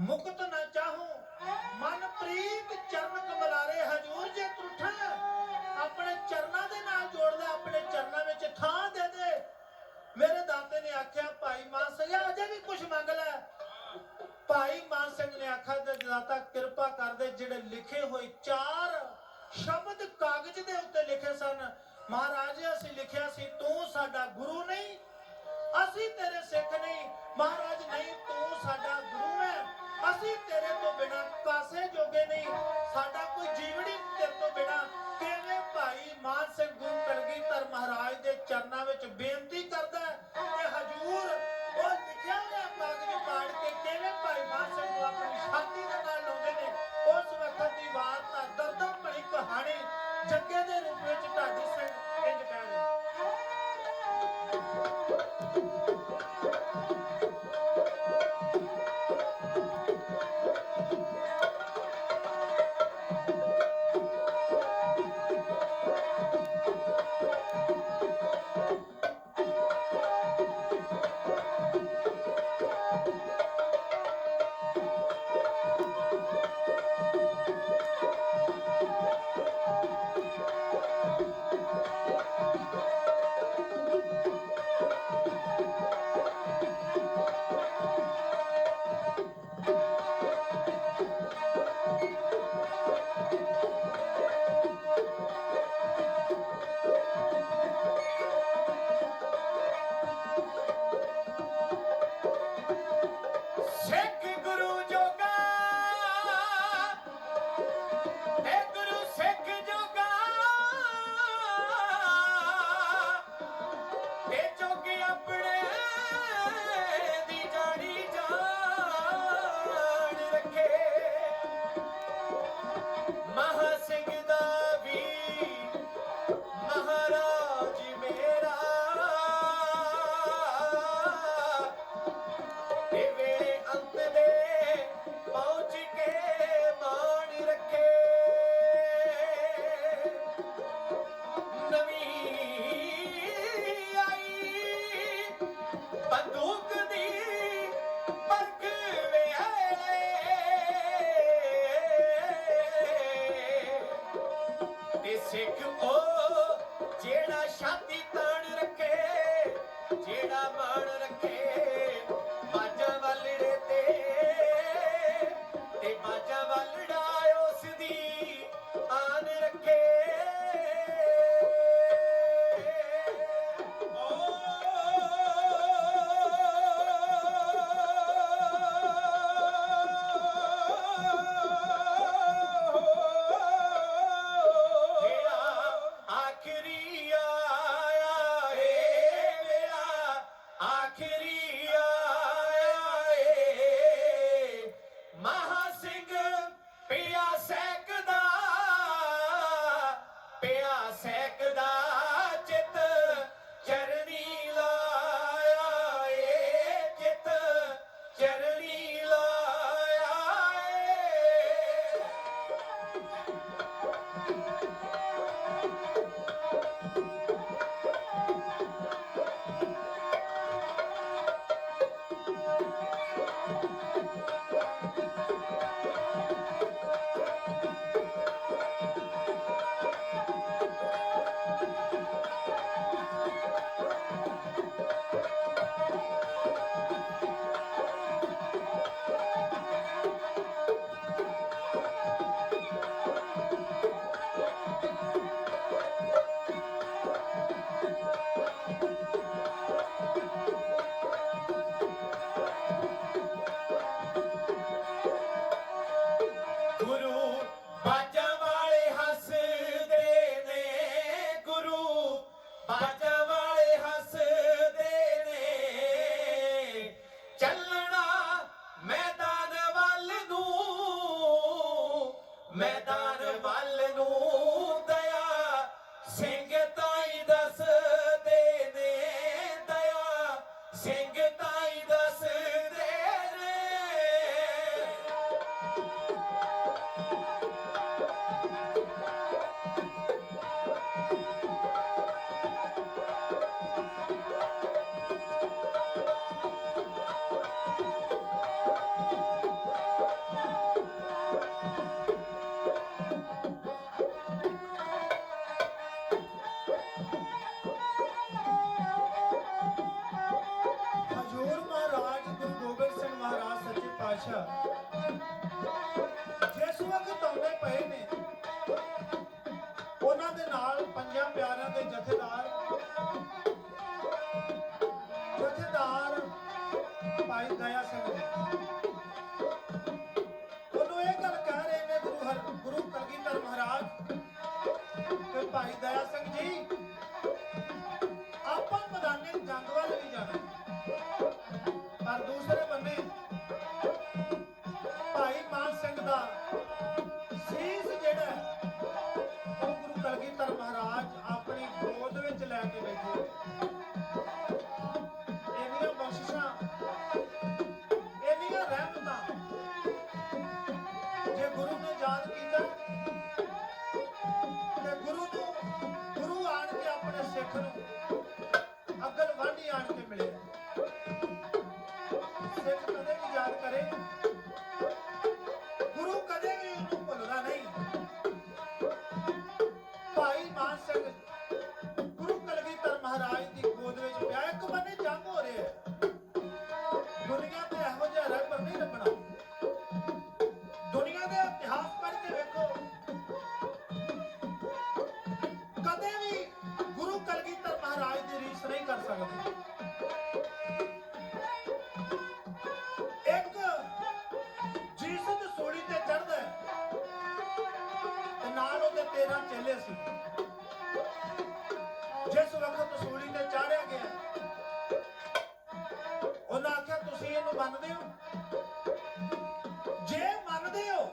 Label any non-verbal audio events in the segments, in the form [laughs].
ਮੁਕਤ ਨਾ ਚਾਹੂੰ। ਮਨ ਪ੍ਰੀਤ ਚਰਨ ਕਮਲਾਰੇ, ਹਜੂਰ ਜੇ ਤਰੁੱਠਣ ਆਪਣੇ ਚਰਨਾਂ ਦੇ ਨਾਲ ਜੋੜ ਆਪਣੇ ਚਰਨਾਂ ਵਿੱਚ ਥਾਂ ਦੇ ਦੇ। ਮੇਰੇ ਦਾਤੇ ਨੇ ਆਖਿਆ, ਭਾਈ ਮਾਨ ਸਿੰਘਾ ਅਜੇ ਵੀ ਕੁਝ ਮੰਗ ਲੈ। ਭਾਈ ਮਾਨ ਸਿੰਘ ਨੇ ਆਖਿਆ, ਤੇ ਦਾਤਾ, ਕਿਰਪਾ ਕਰਦੇ ਜਿਹੜੇ ਲਿਖੇ ਹੋਏ ਚਾਰ ਸ਼ਬਦ ਕਾਗਜ਼ ਦੇ ਉੱਤੇ ਲਿਖੇ ਸਨ। ਮਹਾਰਾਜ, ਅਸੀਂ ਲਿਖਿਆ ਸੀ, ਤੂੰ ਸਾਡਾ ਗੁਰੂ ਨਹੀਂ ਅਸੀਂ ਤੇਰੇ ਸਿੱਖ ਨਹੀਂ। ਮਹਾਰਾਜ ਨਹੀਂ, ਤੂੰ ਸਾਡਾ ਗੁਰੂ ਹੈ। ਅਸੀਂ ਤੇਰੇ ਤੋਂ ਬਿਨਾ ਕਾਸੇ ਜੋਗੇ ਨਹੀਂ। ਸਾਡਾ ਕੋਈ ਜੀਵਣੀ ਤੇਰੇ ਤੋਂ ਬਿਨਾ। ਕਿਵੇਂ ਭਾਈ ਮਾਨ ਸਿੰਘ ਗੁਰੂ ਕਲਗੀਧਰ ਮਹਾਰਾਜ ਦੇ ਚਰਨਾਂ ਵਿੱਚ ਬੇਨਤੀ ਕਰਦਾ ਕਿ ਹਜੂਰ ਉਹ ਲਿਖਿਆ ਹੋਇਆ ਕਾਗਜ਼ ਪਾੜ ਕੇ ਕਿਵੇਂ ਭਾਈ ਮਾਨ ਸਿੰਘ ਨੂੰ ਆਪਣੀ ਛਾਤੀ ਦੇ ਨਾਲ ਲਾਉਂਦੇ ਨੇ, ਉਸ ਵਕਤ ਦੀ ਬਾਤ ਦਾ ਦਰਦੋਂ ਭਰੀ ਕਹਾਣੀ ਜੱਗੇ ਦੇ ਰੂਪ ਵਿੱਚ ਢਾਡੀ ਸਿੰਘ ਇੰਜ ਕਹਿੰਦੇ Thank [laughs] you. ਛਾਤੀ ਤਾਣ ਰੱਖੇ ਜਿਹੜਾ ਮਨ Yeah. ਪਾਤਸ਼ਾਹ ਜਿਸ ਵਕਤ ਆਉਂਦੇ ਪਏ ਨੇ, ਉਹਨਾਂ ਦੇ ਨਾਲ ਪੰਜਾਂ ਪਿਆਰਿਆਂ ਦੇ ਜਥੇਦਾਰ ਜਥੇਦਾਰ ਭਾਈ ਦਇਆ ਸਿੰਘ ਉਹਨੂੰ ਇਹ ਗੱਲ ਕਹਿ ਰਹੇ ਨੇ ਗੁਰੂ ਹਰ, ਗੁਰੂ ਕਲਗੀਧਰ ਮਹਾਰਾਜ ਕਿ ਭਾਈ ਦਇਆ ਸਿੰਘ ਜੀ, ਆਪਾਂ ਮੈਦਾਨੇ ਜੰਗ ਵੱਲ ਵੀ ਜਾਣਾ। ਪਰ ਦੂਸਰੇ ਦਾ ਸੀਸ ਜਿਹੜਾ ਉਹ ਗੁਰੂ ਕਲਗੀਧਰ ਮਹਾਰਾਜ ਆਪਣੀ ਗੋਦ ਵਿੱਚ ਲੈ ਕੇ ਬੈਠੇ। ਕਦੇ ਵੀ ਉਹਨੂੰ ਭੁੱਲਦਾ ਨਹੀਂ। ਭਾਈ ਮਾਨ ਸਿੰਘ ਤੇ 13 ਚੇਲੇ ਸੀ। ਜਿਸ ਵਕਤ ਸੂਲੀ ਤੇ ਚਾੜਿਆ ਗਿਆ, ਉਹਨਾਂ ਆਖਿਆ, ਤੁਸੀਂ ਇਹਨੂੰ ਮੰਨਦੇ ਹੋ? ਜੇ ਮੰਨਦੇ ਹੋ,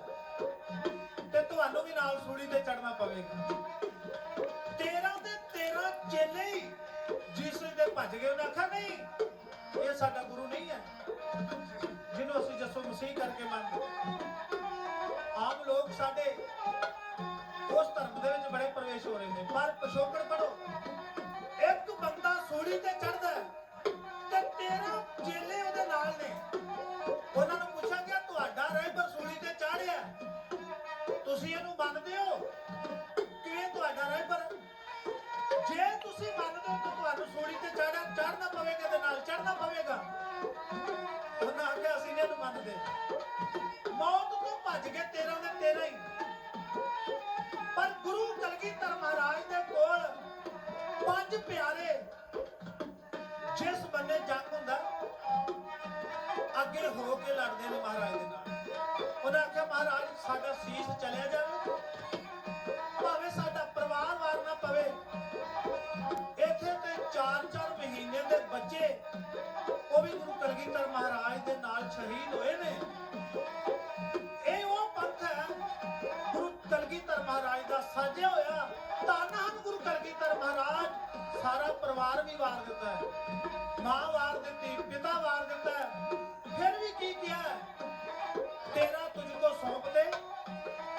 ਤੇ ਤੁਹਾਨੂੰ ਵੀ ਨਾਲ ਸੂਲੀ ਤੇ ਚੜਨਾ ਪਵੇਗਾ। 13 ਦੇ 13 ਚੇਲੇ ਹੀ ਜਿਸ ਦੇ ਭੱਜ ਗਏ, ਉਹਨਾਂ ਆਖਿਆ, ਨਹੀਂ, ਇਹ ਸਾਡਾ ਗੁਰੂ ਨਹੀਂ ਹੈ, ਜਿਹਨੂੰ ਅਸੀਂ ਜੱਸੋ ਮਸੀਹ ਕਰਕੇ ਮੰਨਦੇ ਆਮ ਲੋਕ ਸਾਡੇ ਉਸ ਧਰਮ ਦੇ ਵਿੱਚ ਬੜੇ ਪ੍ਰਵੇਸ਼ ਹੋ ਰਹੇ ਨੇ। ਪਰ ਪਿਛੋਕੜ ਪੜੋ ਇੱਕ ਬੰਦਾ ਸੂਲੀ ਤੇ ਚੜਦਾ ਤੇ 13 ਚੇਲੇ ਉਹਦੇ ਨਾਲ ਨੇ। ਉਹਨਾਂ ਨੂੰ ਪੁੱਛਿਆ ਕਿ ਤੁਹਾਡਾ ਰਹਿਬਰ ਸੂਲੀ ਤੇ ਚਾੜਿਆ ਤੁਸੀਂ ਇਹਨੂੰ ਮੰਨਦੇ ਹੋ ਕਿਵੇਂ ਤੁਹਾਡਾ ਰਹਿਬਰ ਜੇ ਤੁਸੀਂ ਮੰਨਦੇ ਹੋ ਤਾਂ ਤੁਹਾਨੂੰ ਸੂਲੀ ਤੇ ਚੜਨਾ ਚੜਨਾ ਪਵੇਗਾ ਤੇ ਨਾਲ ਚੜਨਾ ਪਵੇਗਾ। ਉਹਨਾਂ ਆਖਿਆ, ਅਸੀਂ ਇਹਨੂੰ ਮੰਨਦੇ। ਮੌਤ ਤੋਂ ਭੱਜ ਕੇ 13 ਦੇ 13 ਹੀ। ਪਰ ਗੁਰੂ ਕਲਗੀਧਰ ਮਹਾਰਾਜ ਦੇ ਕੋਲ ਪੰਜ ਪਿਆਰੇ ਜਿਸ ਬੰਨੇ ਜੰਗ ਹੁੰਦਾ, ਅੱਗੇ ਹੋ ਕੇ ਲੜਦੇ ਨੇ ਮਹਾਰਾਜ ਦੇ ਨਾਲ। ਉਹਨਾਂ ਆਖਿਆ, ਮਹਾਰਾਜ, ਸਾਡਾ ਸੀਸ ਚਲਿਆ ਜਾਵੇ ਭਾਵੇਂ ਸਾਡਾ ਪਰਿਵਾਰ ਵਾਰ ਨਾ ਪਵੇ, ਇੱਥੇ ਤੇ 4-4 ਮਹੀਨੇ ਦੇ ਬੱਚੇ ਉਹ ਵੀ ਗੁਰੂ ਕਲਗੀਧਰ ਮਹਾਰਾਜ ਦੇ ਨਾਲ ਸ਼ਹੀਦ ਹੋਏ ਨੇ। ਮਹਾਰਾਜ ਦਾ ਸਾਜਿਆ ਹੋਇਆ ਧੰਨ ਗੁਰੂ ਕਲਗੀਧਰ ਮਹਾਰਾਜ ਸਾਰਾ ਪਰਿਵਾਰ ਵੀ ਵਾਰ ਦਿੱਤਾ ਹੈ। ਮਾਂ ਵਾਰ ਦਿੱਤੀ ਪਿਤਾ ਵਾਰ ਦਿੱਤਾ ਹੈ। ਫਿਰ ਵੀ ਕੀ ਕਿਹਾ ਤੇਰਾ ਤੁਝ ਕੋ ਸੌਂਪ ਦੇ।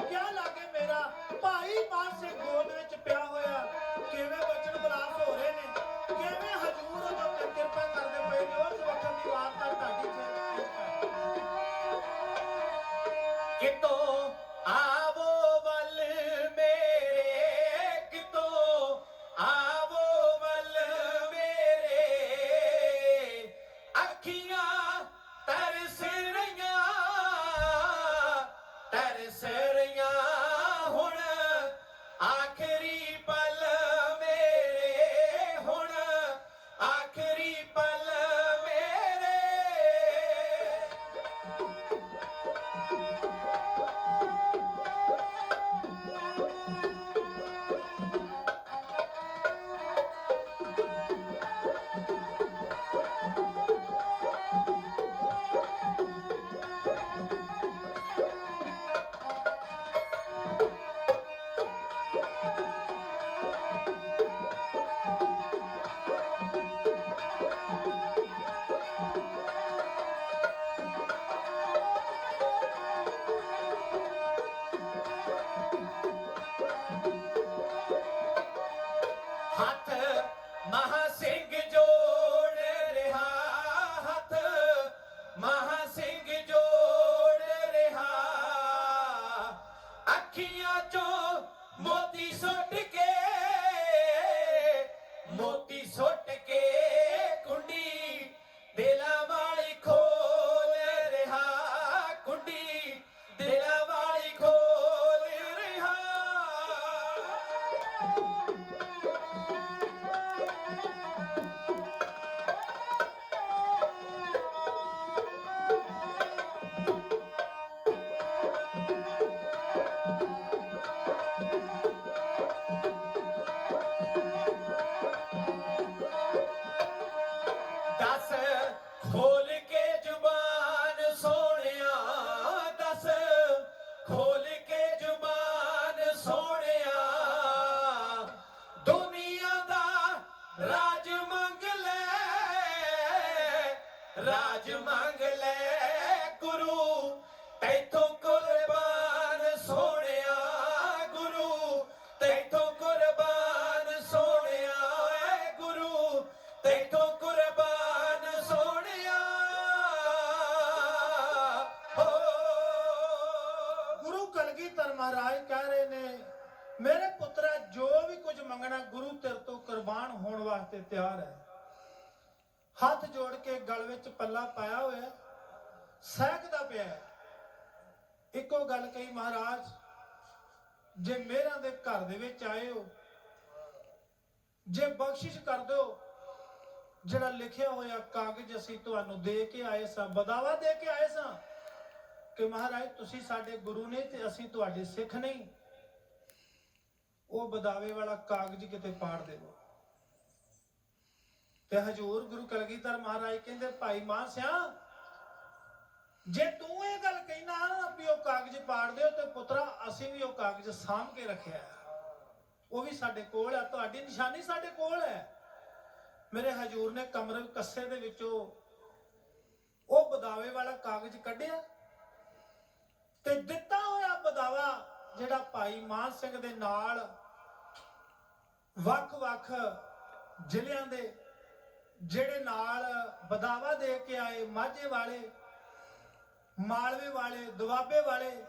ਕਿਆ ਲਾਗੇ ਮੇਰਾ? ਭਾਈ ਮਾਨ ਸਿੰਘ ਗੋਦ ਵਿੱਚ ਪਿਆ ਹੋਇਆ। ਕਿਵੇਂ ਬਚਨ ਬਲਾਸ ਹੋ ਰਹੇ ਨੇ? ਕਿਵੇਂ ਹਜੂਰ ਉਹਦੇ ਉੱਤੇ ਕਿਰਪਾ ਕਰਦੇ ਪਏ ਨੇ ਉਸ ਵਕਤ ਦੀ ਵਾਰਤਾ ਤੁਹਾਡੀ ਚ ਮੋਤੀ Faith don't ਗੱਲ ਕਹੀ ਮਹਾਰਾਜ, ਜੇ ਮੇਰਾਂ ਦੇ ਘਰ ਦੇ ਵਿੱਚ ਆਏ ਹੋ, ਜੇ ਬਖਸ਼ਿਸ਼ ਕਰ ਦਿਓ ਜਿਹੜਾ ਲਿਖਿਆ ਹੋਇਆ ਕਾਗਜ਼ ਅਸੀਂ ਤੁਹਾਨੂੰ ਦੇ ਕੇ ਆਏ ਸਾਂ, ਬਦਾਵਾ ਦੇ ਕੇ ਆਏ ਸਾਂ ਕਿ ਮਹਾਰਾਜ ਤੁਸੀਂ ਸਾਡੇ ਗੁਰੂ ਨੇ ਤੇ ਅਸੀਂ ਤੁਹਾਡੇ ਸਿੱਖ ਨਹੀਂ, ਉਹ ਬਦਾਵੇ ਵਾਲਾ ਕਾਗਜ਼ ਕਿਤੇ ਪਾੜ ਦੇਵੋ। ਤੇ ਹਜੂਰ ਗੁਰੂ ਕਲਗੀਧਰ ਮਹਾਰਾਜ ਕਹਿੰਦੇ, ਭਾਈ ਮਾਨ ਸਿਆ ਜੇ ਤੂੰ ਇਹ ਗੱਲ ਕਹਿਣਾ ਨਾ ਵੀ ਉਹ ਕਾਗਜ਼ ਪਾੜ ਦਿਓ ਤੇ ਪੁੱਤਰਾ, ਅਸੀਂ ਵੀ ਉਹ ਕਾਗਜ਼ ਸਾਂਭ ਕੇ ਰੱਖਿਆ ਹੈ। ਉਹ ਵੀ ਸਾਡੇ ਕੋਲ ਹੈ ਤੁਹਾਡੀ ਨਿਸ਼ਾਨੀ ਸਾਡੇ ਕੋਲ ਹੈ ਮੇਰੇ ਹਜੂਰ ਨੇ ਕਮਰਵ ਕੱਸੇ ਦੇ ਵਿੱਚੋਂ ਉਹ ਬਦਾਵੇ ਵਾਲਾ ਕਾਗਜ਼ ਕੱਢਿਆ ਤੇ ਦਿੱਤਾ ਹੋਇਆ ਬਦਾਵਾ ਜਿਹੜਾ ਭਾਈ ਮਾਨ ਸਿੰਘ ਦੇ ਨਾਲ ਵੱਖ-ਵੱਖ ਜ਼ਿਲ੍ਹਿਆਂ ਦੇ, ਜਿਹੜੇ ਨਾਲ ਬਦਾਵਾ ਦੇ ਕੇ ਆਏ, ਮਾਝੇ ਵਾਲੇ ਮਾਲਵੇ ਵਾਲੇ, ਦੁਆਬੇ ਵਾਲੇ।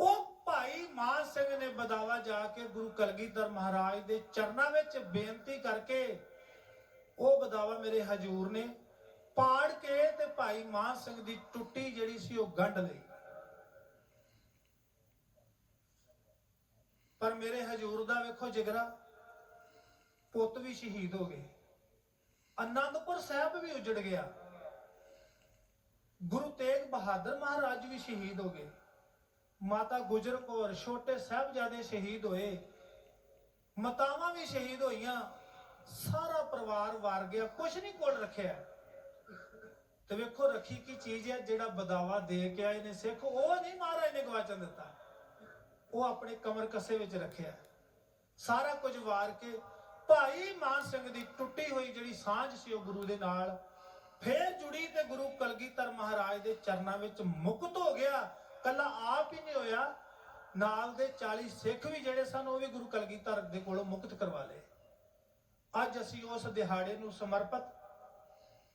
ਉਹ ਭਾਈ ਮਾਨ ਸਿੰਘ ਨੇ ਬਦਾਵਾ ਜਾ ਕੇ ਗੁਰੂ ਕਲਗੀਧਰ ਮਹਾਰਾਜ ਦੇ ਚਰਨਾਂ ਵਿੱਚ ਬੇਨਤੀ ਕਰਕੇ ਉਹ ਬਦਾਵਾ ਮੇਰੇ ਹਜੂਰ ਨੇ ਪਾੜ ਕੇ ਤੇ ਭਾਈ ਮਾਨ ਸਿੰਘ ਦੀ ਟੁੱਟੀ ਜਿਹੜੀ ਸੀ ਉਹ ਗੰਢ ਲਈ। ਪਰ ਮੇਰੇ ਹਜੂਰ ਦਾ ਵੇਖੋ ਜਿਗਰਾ, ਪੁੱਤ ਵੀ ਸ਼ਹੀਦ ਹੋ ਗਏ। ਅਨੰਦਪੁਰ ਸਾਹਿਬ ਵੀ ਉਜੜ ਗਿਆ। ਗੁਰੂ ਤੇਗ ਬਹਾਦਰ ਮਹਾਰਾਜ ਵੀ ਸ਼ਹੀਦ ਹੋ ਗਏ। ਮਾਤਾ ਗੁਜਰ ਕੌਰ, ਛੋਟੇ ਸਾਹਿਬਜ਼ਾਦੇ ਸ਼ਹੀਦ ਹੋਏ। ਮਾਤਾਵਾਂ ਵੀ ਸ਼ਹੀਦ ਹੋਈਆਂ। ਸਾਰਾ ਪਰਿਵਾਰ ਵਾਰ ਗਿਆ, ਕੁਛ ਨਹੀਂ ਕੋਲ ਰੱਖਿਆ। ਤੇ ਵੇਖੋ ਰੱਖੀ ਕੀ ਚੀਜ਼ ਹੈ, ਜਿਹੜਾ ਬਦਾਵਾ ਦੇ ਕੇ ਆਏ ਨੇ ਸਿੱਖ, ਉਹ ਨਹੀਂ ਮਹਾਰਾਜ ਨੇ ਗਵਾਚਨ ਦਿੱਤਾ। ਉਹ ਆਪਣੇ ਕਮਰ ਕੱਸੇ ਵਿੱਚ ਰੱਖਿਆ। ਸਾਰਾ ਕੁਝ ਵਾਰ ਕੇ ਭਾਈ ਮਾਨ ਸਿੰਘ ਦੀ ਟੁੱਟੀ ਹੋਈ ਜਿਹੜੀ ਸਾਂਝ ਸੀ ਉਹ ਗੁਰੂ ਦੇ ਨਾਲ ਫੇਰ ਜੁੜੀ ਤੇ ਗੁਰੂ ਕਲਗੀਧਰ ਮਹਾਰਾਜ ਦੇ ਚਰਨਾਂ ਵਿੱਚ ਮੁਕਤ ਹੋ ਗਿਆ। ਕੱਲਾ ਆਪ ਹੀ ਨਹੀਂ ਹੋਇਆ। ਨਾਲ ਦੇ 40 ਸਿੱਖ ਵੀ ਜਿਹੜੇ ਸਨ, ਉਹ ਵੀ ਗੁਰੂ ਕਲਗੀਧਰ ਦੇ ਕੋਲੋਂ ਮੁਕਤ ਕਰਵਾ ਲਏ। ਅੱਜ ਅਸੀਂ ਉਸ ਦਿਹਾੜੇ ਨੂੰ ਸਮਰਪਿਤ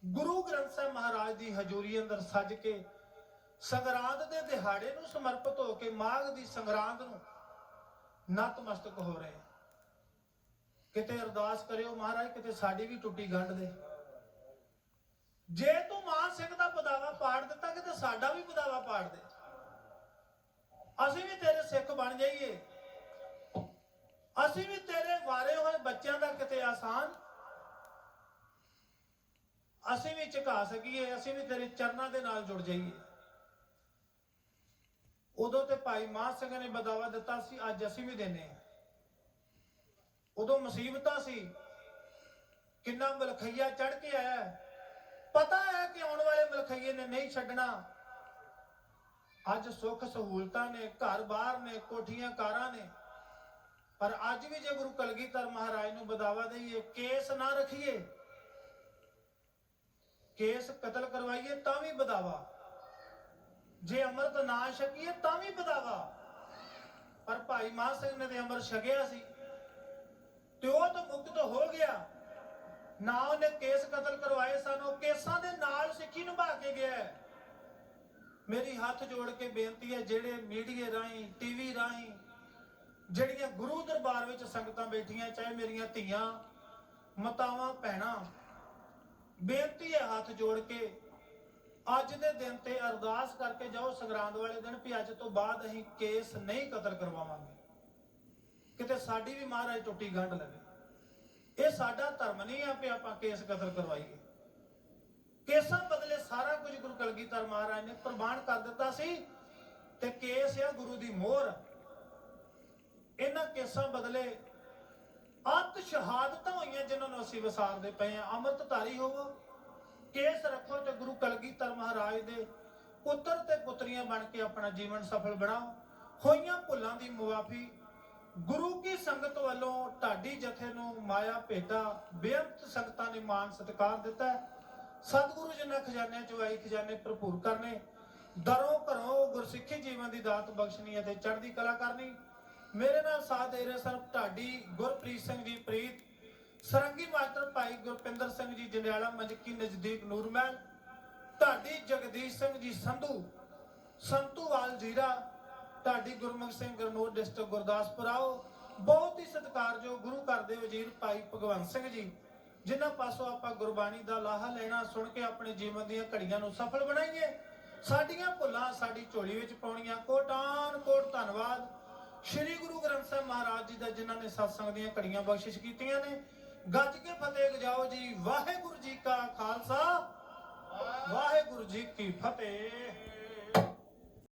ਗੁਰੂ ਗ੍ਰੰਥ ਸਾਹਿਬ ਮਹਾਰਾਜ ਦੀ ਹਜ਼ੂਰੀ ਅੰਦਰ ਸੱਜ ਕੇ ਸੰਗਰਾਂਦ ਦੇ ਦਿਹਾੜੇ ਨੂੰ ਸਮਰਪਿਤ ਹੋ ਕੇ ਮਾਘ ਦੀ ਸੰਗਰਾਂਦ ਨੂੰ ਨਤਮਸਤਕ ਹੋ ਰਹੇ। ਕਿਤੇ ਅਰਦਾਸ ਕਰਿਓ ਮਹਾਰਾਜ, ਕਿਤੇ ਸਾਡੀ ਵੀ ਟੁੱਟੀ ਗੰਢ ਦੇ। ਜੇ ਤੂੰ ਮਾਨ ਸਿੰਘ ਦਾ ਬਦਾਵਾ ਪਾੜ ਦਿੱਤਾ ਕਿਤੇ ਸਾਡਾ ਵੀ ਬਦਾਵਾ ਪਾੜ ਦੇ। ਅਸੀਂ ਵੀ ਤੇਰੇ ਸਿੱਖ ਬਣ ਜਾਈਏ। ਅਸੀਂ ਵੀ ਤੇਰੇ ਵਾਰੇ ਹੋਏ ਬੱਚਿਆਂ ਦਾ ਕਿਤੇ ਆਸਾਨ। ਅਸੀਂ ਵੀ ਝੁਕਾ ਸਕੀਏ, ਅਸੀਂ ਵੀ ਤੇਰੇ ਚਰਨਾਂ ਦੇ ਨਾਲ ਜੁੜ ਜਾਈਏ। ਉਦੋਂ ਤੇ ਭਾਈ ਮਾਨ ਸਿੰਘ ਨੇ ਬਦਾਵਾ ਦਿੱਤਾ ਸੀ, ਅੱਜ ਅਸੀਂ ਵੀ ਦੇਨੇ ਹਾਂ। ਉਦੋਂ ਮੁਸੀਬਤਾਂ ਸੀ। ਕਿੰਨਾ ਮਲਖਈਆ ਚੜ ਕੇ ਆਇਆ। ਪਤਾ ਹੈ ਕਿ ਆਉਣ ਵਾਲੇ ਮਲਖਈਏ ਨੇ ਨਹੀਂ ਛੱਡਣਾ। ਅੱਜ ਸੁੱਖ ਸਹੂਲਤਾਂ ਨੇ ਘਰ-ਬਾਰ ਨੇ, ਕੋਠੀਆਂ ਕਾਰਾਂ ਨੇ। ਪਰ ਅੱਜ ਵੀ ਜੇ ਗੁਰੂ ਕਲਗੀਧਰ ਮਹਾਰਾਜ ਨੂੰ ਬਦਾਵਾ ਦਈਏ, ਕੇਸ ਨਾ ਰਖੀਏ, ਕੇਸ ਕਤਲ ਕਰਵਾਈਏ, ਤਾਂ ਵੀ ਬਦਾਵਾ। ਜੇ ਅੰਮ੍ਰਿਤ ਨਾ ਛਕੀਏ, ਤਾਂ ਵੀ ਬਦਾਵਾ। ਪਰ ਭਾਈ ਮਾਨ ਸਿੰਘ ਨੇ ਤੇ ਅੰਮ੍ਰਿਤ ਛਕਿਆ ਸੀ। ਤੇ ਉਹ ਤਾਂ ਮੁਕਤ ਹੋ ਗਿਆ। ਨਾ ਉਹਨੇ ਕੇਸ ਕਤਲ ਕਰਵਾਏ ਸਨ, ਉਹ ਕੇਸਾਂ ਦੇ ਨਾਲ ਸਿੱਖੀ ਨਿਭਾ ਕੇ ਗਿਆ ਹੈ। ਮੇਰੀ ਹੱਥ ਜੋੜ ਕੇ ਬੇਨਤੀ ਹੈ, ਜਿਹੜੇ ਮੀਡੀਆ ਰਾਹੀਂ, ਟੀਵੀ ਰਾਹੀਂ, ਜਿਹੜੀਆਂ ਗੁਰੂ ਦਰਬਾਰ ਵਿੱਚ ਸੰਗਤਾਂ ਬੈਠੀਆਂ, ਚਾਹੇ ਮੇਰੀਆਂ ਧੀਆਂ, ਮਤਾਵਾਂ, ਭੈਣਾਂ, ਬੇਨਤੀ ਹੈ ਹੱਥ ਜੋੜ ਕੇ ਅੱਜ ਦੇ ਦਿਨ ਤੇ ਅਰਦਾਸ ਕਰਕੇ ਜਾਓ, ਸੰਗਰਾਂਦ ਵਾਲੇ ਦਿਨ, ਵੀ ਅੱਜ ਤੋਂ ਬਾਅਦ ਅਸੀਂ ਕੇਸ ਨਹੀਂ ਕਤਲ ਕਰਵਾਵਾਂਗੇ ਕਿਤੇ ਸਾਡੀ ਵੀ ਮਹਾਰਾਜ ਟੁੱਟੀ ਗੰਢ ਲਵੇ ਇਹ ਸਾਡਾ ਧਰਮ ਨਹੀਂ ਆ ਵੀ ਆਪਾਂ ਕੇਸ ਕਤਲ ਕਰਵਾਈਏ। ਕੇਸਾਂ ਬਦਲੇ ਸਾਰਾ ਕੁਝ ਗੁਰੂ ਕਲਗੀਧਰ ਮਹਾਰਾਜ ਨੇ ਪ੍ਰਮਾਣ ਕਰ ਦਿੱਤਾ ਸੀ ਤੇ ਕੇਸ ਆ ਗੁਰੂ ਦੀ ਮੋਹਰ। ਇਹਨਾਂ ਕੇਸਾਂ ਬਦਲੇ ਅੱਤ ਸ਼ਹਾਦਤਾਂ ਹੋਈਆਂ ਜਿਨ੍ਹਾਂ ਨੂੰ ਅਸੀਂ ਵਿਸਾਰਦੇ ਪਏ ਆ ਅੰਮ੍ਰਿਤਧਾਰੀ ਹੋਵੋ, ਕੇਸ ਰੱਖੋ ਤੇ ਗੁਰੂ ਕਲਗੀਧਰ ਮਹਾਰਾਜ ਦੇ ਪੁੱਤਰ ਤੇ ਪੁੱਤਰੀਆਂ ਬਣ ਕੇ ਆਪਣਾ ਜੀਵਨ ਸਫਲ ਬਣਾਓ। ਹੋਈਆਂ ਭੁੱਲਾਂ ਦੀ ਮੁਆਫੀ ਗੁਰੂ ਕੀ ਸੰਗਤ ਵੱਲੋਂ ਢਾਡੀ ਜਥੇ ਨੂੰ ਮਾਇਆ ਭੇਟਾ ਬੇਅੰਤ ਸੰਗਤਾਂ ਨੇ ਮਾਨ ਸਤਿਕਾਰ ਦਿੱਤਾ ਸਤਿਗੁਰੂ ਜੀ ਨੇ ਖਜ਼ਾਨਿਆਂ ਚੋਂ ਆਈ ਖਜ਼ਾਨੇ ਭਰਪੂਰ ਕਰਨੇ, ਦਰੋਂ ਘਰੋਂ ਗੁਰਸਿੱਖੀ ਜੀਵਨ ਦੀ ਦਾਤ ਬਖਸ਼ਣੀ ਅਤੇ ਚੜ੍ਹਦੀ ਕਲਾ ਕਰਨੀ। ਮੇਰੇ ਨਾਲ ਸਾਥ ਦੇ ਰਹੇ ਸਨ ਢਾਡੀ ਗੁਰਪ੍ਰੀਤ ਸਿੰਘ ਜੀ ਪ੍ਰੀਤ, ਸਰੰਗੀ ਮਾਸਟਰ ਭਾਈ ਗੁਰਪਿੰਦਰ ਸਿੰਘ ਜੀ ਜੰਡਿਆਲਾ ਮੰਜਕੀ ਨਜ਼ਦੀਕ ਨੂਰਮਹਿਲ ਢਾਡੀ ਜਗਦੀਸ਼ ਸਿੰਘ ਜੀ ਸੰਧੂ, ਸੰਤੂਵਾਲ ਜੀਰਾ ਢਾਡੀ ਗੁਰਮੁਖ ਸਿੰਘ ਗਰਨੌਰ ਡਿਸਟ੍ਰਿਕਟ ਗੁਰਦਾਸਪੁਰ ਆਓ। ਬਹੁਤ ਹੀ ਸਤਿਕਾਰਯੋਗ ਗੁਰੂ ਘਰ ਦੇ ਵਜ਼ੀਰ ਭਾਈ ਭਗਵੰਤ ਸਿੰਘ ਜੀ, ਜਿਨ੍ਹਾਂ ਪਾਸੋਂ ਆਪਾਂ ਗੁਰਬਾਣੀ ਦਾ ਲਾਹਾ ਲੈਣਾ, ਸੁਣ ਕੇ ਆਪਣੇ ਜੀਵਨ ਦੀਆਂ ਘੜੀਆਂ ਨੂੰ ਸਫਲ ਬਣਾਈਏ। ਸਾਡੀਆਂ ਭੁੱਲਾਂ ਸਾਡੀ ਝੋਲੀ ਵਿੱਚ ਪਾਉਣੀਆਂ। ਕੋਟਾਨ ਕੋਟ ਧੰਨਵਾਦ। ਸ੍ਰੀ ਗੁਰੂ ਗ੍ਰੰਥ ਸਾਹਿਬ ਮਹਾਰਾਜ ਜੀ ਦਾ, ਜਿਨ੍ਹਾਂ ਨੇ ਸਤਸੰਗ ਦੀਆਂ ਘੜੀਆਂ ਬਖਸ਼ਿਸ਼ ਕੀਤੀਆਂ ਨੇ। ਗੱਜ ਕੇ ਫਤਿਹ ਗਜਾਓ ਜੀ। ਵਾਹਿਗੁਰੂ ਜੀ ਕਾ ਖਾਲਸਾ। ਵਾਹਿਗੁਰੂ ਜੀ ਕੀ ਫਤਿਹ।